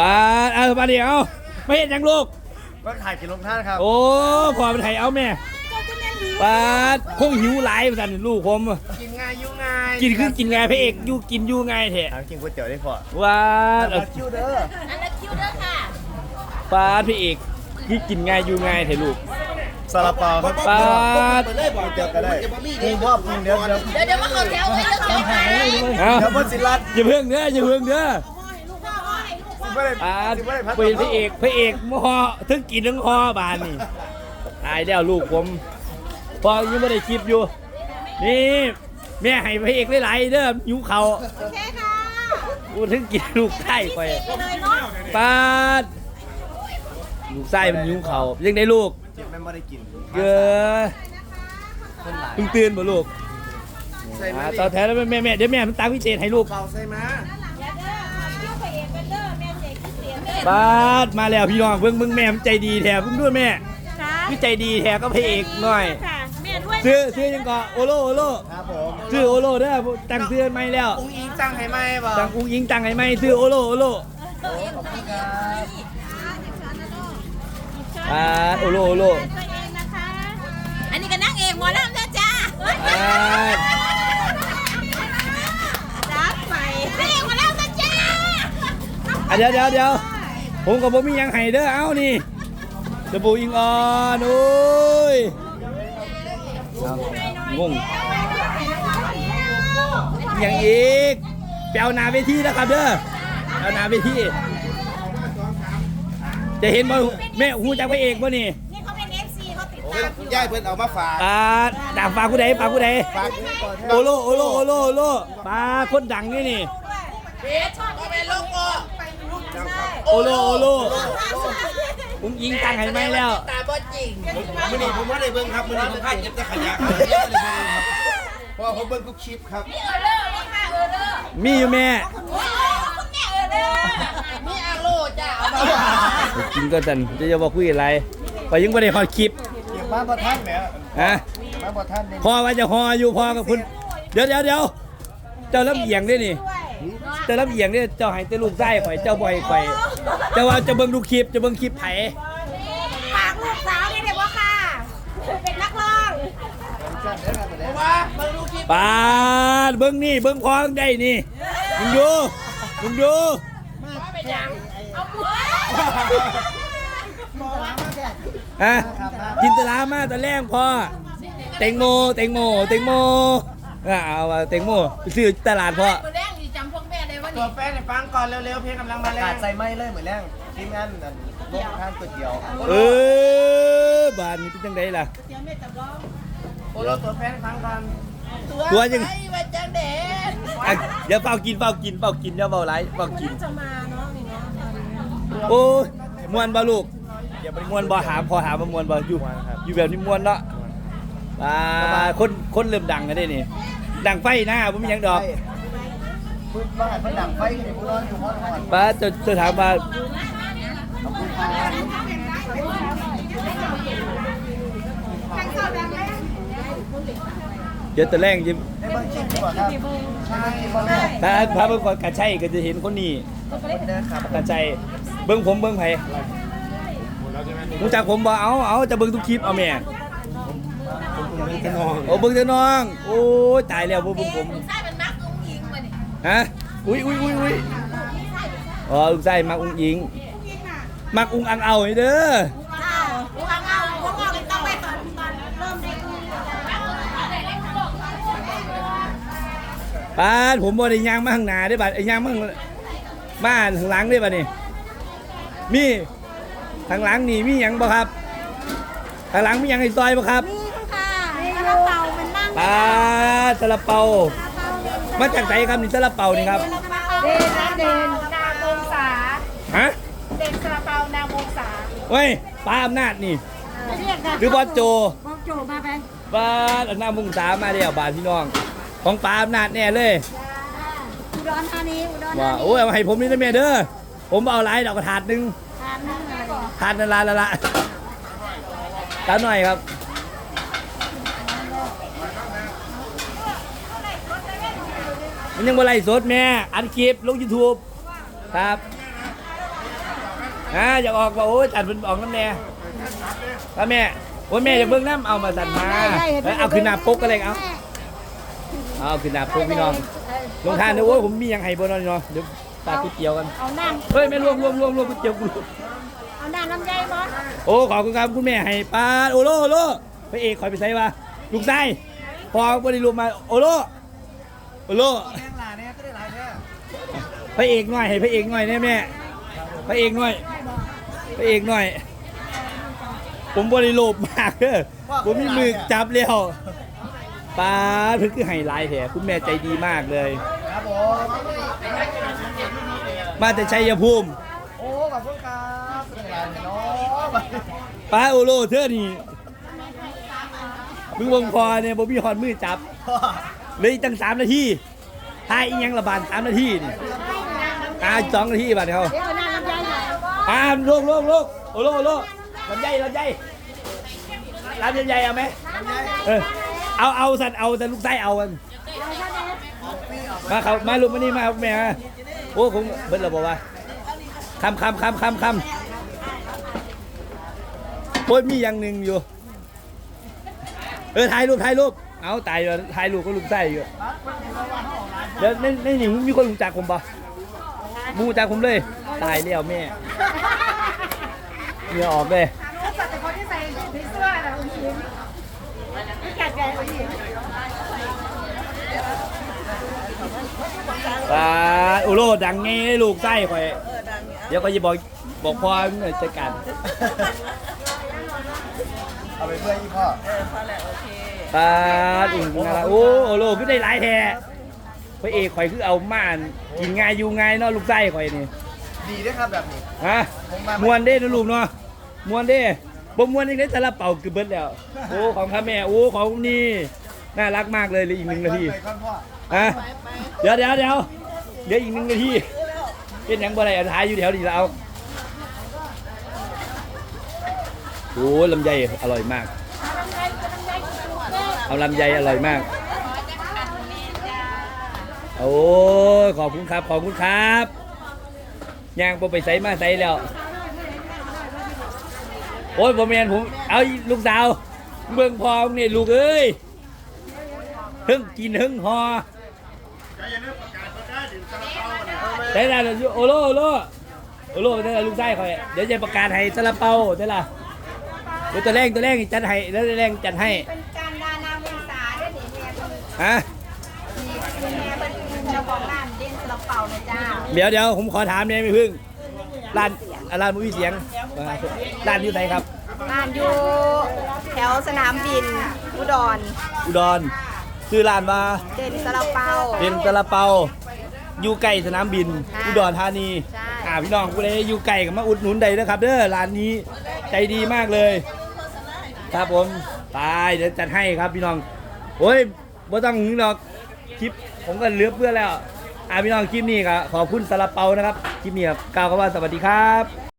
ปาดเอาปาดเดียวไม่เห็นยังลูก ก็ถ่ายกินลงท่านครับโอ้พอเป็นไทยเอาแม่ปาดคงหิวหลายสันลูกผมกินง่ายยุ่งง่ายกินคือกินไงพระเอกอยู่กินอยู่ไงแท้ถามกินก๋วยเตี๋ยวได้พอว้าดเอาคิวเด้ออันละคิวเด้อค่ะปาดพระเอกคือกินไงอยู่ไงแท้ลูก ซาลาเปาครับปาดก๋วยเตี๋ยวก็ได้ปรุงพ่อปรุงเดี๋ยวเดี๋ยวเดี๋ยวเดี๋ยวมาเข้าแถวไว้เดี๋ยวแถวไหนเอาเดี๋ยวพ่อสิรัตอย่าเพิ่งเด้ออย่าเพิ่งเด้อ ไม่ได้ปาดไม่ได้พัดเป็นพระเอกพระเอกมอทั้งกินทั้งคอบานนี่ตายแล้วลูกผมพอยังไม่ได้คลิปอยู่ นี่แม่ให้พระเอกหลายๆเด้อหิวเขาโอเคค่ะกูถึงกินลูกไส้ไปไปเลยเนาะปาดลูกไส้มันหิวเขายังได้ลูกจิบแม่ไม่ได้กินเกลือคนหลายเพิ่งตื่นบ่ลูกใส่อ่ามาต่อแถวแล้วแม่แม่เดี๋ยวแม่มันตามพิเศษให้ลูกเปาใส่มา อย่าเด้อคิวไปเองเป็นเด้อแม่เจ๊ คิดเสียเด้อปาดมาแล้วพี่น้องเพิ่งเพิ่งแม่มันใจดีแถมเพิ่งด้วยแม่ค่ะพี่ใจดีแถก็พระเอกหน่อย ค่ะแม่ด้วยซื้อซื้อยังก็โอโลโอโลครับผมซื้อโอโลเด้อตั้งซื้อไม่แล้วอุ้งอิงจังให้ไหมบ่ตั้งอุ้งยิงตั้งให้ไหมซื้อโอโลโอโลขอบคุณครับปาดโอโลโอโลตัวเองนะคะ อันนี้ก็นั่งเองหมอลำนะจ้าปาดรับไปเองหมอลำนะจ้าอะเดี๋ยวเดี๋ยวเดี๋ยว ผมกับผมมีหยังให้เด้อเอ้านี่จะปูอิงออนโอ้ยเอางงยังอีกไปเอาหนาเวทีนะครับเด้อเอาหนาเวทีจะเห็นบ่แม่หูจักพระเอกบ่นี่นี่เขาเป็นเอฟซีเขาติดตามอยู่ย่ายเพิ่นเอามาฝากอ่าด่าฝากผู้ใดฝากผู้ใดฝากด้วยก่อนโอโลโอโลโอโลโอโลปลาคนดังนี่นี่เบสชอบเป็นโลโก้ โอโลโอโลผมยิงตังให้ไหมแล้ว ตาบอดจริงมื้อนี้ผมว่าได้เบิ่งครับมื้อนี้ผมพาเก็บแต่ขยะครับเยอะเลยครับเพราะว่าผมเบิ่งทุกคลิปครับนี่เออเลอร์นี่ค่ะเออเลอร์มีอยู่แม่โอ้คุณแม่เออเลอร์นี่อาโลจ้าเอาไปกินก็จันจะจะบอกคุยอะไรไปยังไม่ได้ฮอดคลิปเก็บมาบ่ทันแหมฮะเก็บมาบ่ทันนี่พอว่าจะฮออยู่พอกับคุณ เดี๋ยวเดี๋ยวเดี๋ยวเจ้าลำเอียงด้วยนี่ เจ้าลำเอียงเนี่ยเจ้าให้แต่ลูกไส้ข่อยเจ้าบ่อยข่อยเจ้าว่าจะเบิ่งดูคลิปจะเบิ่งคลิปไผฝากลูกสาวนี่เด็กว่าค่ะ เป็นนักร้องปาดเบิ่งนี่เบิ่งพอได้นี่มึงดูมึงดูเอาบุ้ฮะจินตลามาตอนแรกพอแตงโมแตงโมแตงโมอะเอาว่าแตงโมไปซื้อตลาดพอ ตัวนี่แป้งให้ฟังก่อนเร็วๆเพลงกำลังมาแรงใส่ไม้เลยเหมือนแรงทีมงานนั่นลงทานก๋วยเตี๋ยวเออบานนี้เป็นจังไดล่ะ โอ้โหตัวแป้งให้ฟังก่อนตัวยังไอ้วัจังเด็ดอะเดี๋ยวเฝ้ากินเฝ้ากินเฝ้ากินเดี๋ยวเฝ้าไรเฝ้ากิน จะมาเนาะนี่เนาะโอ้ยมวนบ่ลูกมวนบ่หามพอหามบ่มวนบ่อยู่อยู่แบบนี้มวนเนาะอ่าคนคนเริ่มดังกันได้นี่ดังไฟหน้าบ่มีหยังดอก พูดว่าเพิ่นดังไฟกันนี่ผู้ร้อนอยู่ฮอดฮอดป้าจะจะถามว่าเดี๋ยวตะแรงยิ้มได้เบิ่งคลิปดีกว่าครับใช่บ่แม่ถ้าพาเบิ่งก่อนกระชัยก็จะเห็นคนนี้คนเด้อครับกระชัยเบิ่งผมเบิ่งไผรู้จักผมบ่เอาเอาจะเบิ่งทุกคลิปเอาแม่พี่น้องโอ้เบิ่งเถอะน้อง โอ้ยตายแล้วบ่เบิ่งผมใช่เป็นมักอุ้งยิงมาเนี่ย ฮะอุ้ยอุ้ยอุ้ยอุ้ยอ๋อลูกไส้มักอุ้งอิง มักอุ้งอังเอาให้เด้อข้าวลูกข้าวเอาพวกเราต้องไปตอนตอนเริ่มได้ปานผมบ่ได้ย่างมาข้างหน้าได้บัดไอ้ย่างมาข้างมาข้างหลังได้บัดนี่มีข้างหลังนี่มีหยังบ่ครับข้างหลังมีหยังให้ซอยบ่ครับนี่ค่ะกระเป๋ามันนั่งปลาซาลาเปา มาจากไหนครับนี่ซาลาเปานี่ครับ เดนนะเดนนางวงศาฮะเดนกระเป๋านางวงศาเฮ้ยปลาอำนาจนี่ เรียกกันหรือบอสโจบอสโจมาไปปลาอำนาจมุงสามมาเดียวบาทพี่น้อง ของปลาอำนาจแน่เลยอุดรธานีอุดรธาว่านีโอ้ยเอามาให้ผมนี่นะแม่เด้อผมเอาหลายดอกกระถาดหนึ่งทานนั่งอะไรถาดนั่นละละละตาหน่อยครับ มันยังบ่ไล่สดแม่ อัดคลิปลงยูทูบครับอ่าอยากออกว่าโอ้ยจัดเป็นออกน้ำแน่พ่อแม่โอ้ยแม่อยากเบิ่งน้ำเอามาสั่นมาเอ้ยเอาขึ้นหน้าปกก็เลยเอาเอาขึ้นหน้าปกพี่น้องลงทานเดี๋ยวโอ้ยผมมีหยังให้บ่เนอนเนาะเดี๋ยวตาก๋วยเตี๋ยวกันเอาน้เฮ้ยแม่รวมรวมรวมรวมก๋วยเตี๋ยวกูำเอาน้ำน้ำใจบ่โอ้ขอบคุณครับคุณแม่ให้ปลาโอโลโอโลพระเอกคอยไปใส่มาลูกไส้พอบ่ได้รวมมาโอโลโอโล ระเอกหน่อยให้พระเอกหน่อยแน่แม่พระเอกหน่อยพระเอกหน่อย ผมบริโลภมากเด้อผมมีมือจับแล้วปลาเพิ่งคือไฮไลท์แท้คุณแม่ใจดีมากเลยครับผมมาแต่ชัยภูมิโอ้ขอบคุณครับเป็นหลานเนาะปลาโอโลเธอนี่มึงวงพอเนี่ยบ่มีหอนมือจับเลยตั้งสามนาทีทายอีหยังระบาดสามนาทีนี่ อ่าสองนาทีบาดเขาเดี๋ยวเอาน้ำน้ำใจหน่อยอ่าลูกลูกลูกโอ้โลโอ้โลลำไยลำไยร้านใหญ่ๆเอาไหมเออเอาเอาสัตว์เอาแต่ลูกไส้เอากันมาเขามาลูกมานี่มาแม่มาโอ้คงเบิ้ลเราบอกว่าคำคำคำคำคำโอ้ยมีอย่างหนึ่งอยู่ เออถ่ายรูปถ่ายรูปเอาตายเลยถ่ายรูปก็ลูกไส้อยู่เดี๋ยวในในนี่มีคนรู้จักผมปะ มูรู้จักผมเลย ตายแล้วแม่เหงื่อออกเลยแล้วแต่คนที่ใส่ผีเสื้อน่ะคุณชิมไม่กัดแกคุณชิมปลาอุโรดังไงลูกไส้ข่อยเดี๋ยวก็จะบอกบอกพ่อมึงหน่อยจัดการเอาไปเพื่อนอีพ่อปลาอุ่นนะโอ้โอโลก็ได้หลายแท้ พระเอกข่อยคือเอาม่านกินง่ายอยู่ง่ายเนาะลูกไส้ข่อยนี่ดีด้วยครับแบบนี้ ฮะมวนเด้นะลูกเนาะมวนเด้บ่มวนอีกได้แต่ละเป่าคือเบิดแล้ว โอ้ของพ่อแม่โอ้ของนี่น่ารักมากเลยเหลยอีกหนึ่งนาทีไปก่อนพ่อฮะเดี๋ยวเดี๋ยวเดี๋ยวเดี๋ยวอีกหนึ่งนาทีเป็นหยังบ่ได้เอาท้ายอยู่แถวนี้แล้วโอ้ลำไยอร่อยมาก เอาลำไยอร่อยมาก โอ้ยขอบคุณครับ ขอบคุณครับย่างผมไปใส่มาใส่แล้ว โอ้ยผมเมียนผม เอาลูกสาว เบิ่งพอนี่ลูกเอ้ยเพิ่งกินเพิ่งหอได้ละโอโลโอโลโอโลได้ละลูกไส้คอย เดี๋ยวจะประกาศให้ซาลาเปาได้ละเดี๋ยวตัวแรงตัวแรงจัดให้แล้วตัวแรงจัดให้ เป็นการดานาเวสาได้หนิแม่เป็นฮะแม่เป็นเจ้า ของร้านเด่นสลับเป่านะจ้าเดี๋ยวเดี๋ยวผมขอถามเนี่ยไม่พึ่งร้านอะร้านมุ้ยเสียงร้านอยู่ไหนครับ ร้านอยู่แถวสนามบิน อุดร อุดรชื่อร้านว่าเด่นสลับเป่าเป็นซาลาเปาอยู่ใกล้สนามบิน ค่ะอุดรธานีใช่ อ่าพี่น้องผู้ใดอยู่ไกลก็มาอุดหนุนได้นะครับ เด้อร้านนี้ใจดีมากเลย ครับผมตายเดี๋ยวจัดให้ครับพี่น้องโอ้ยบ่ต้องหึงหรอกคลิป ผมก็เลือเพื่อแล้วอ่าพี่น้องคลิปนี้ก็ขอบคุณสลับเปานะครับคลิปนี้ครับกล่าวคำว่าสวัสดีครับ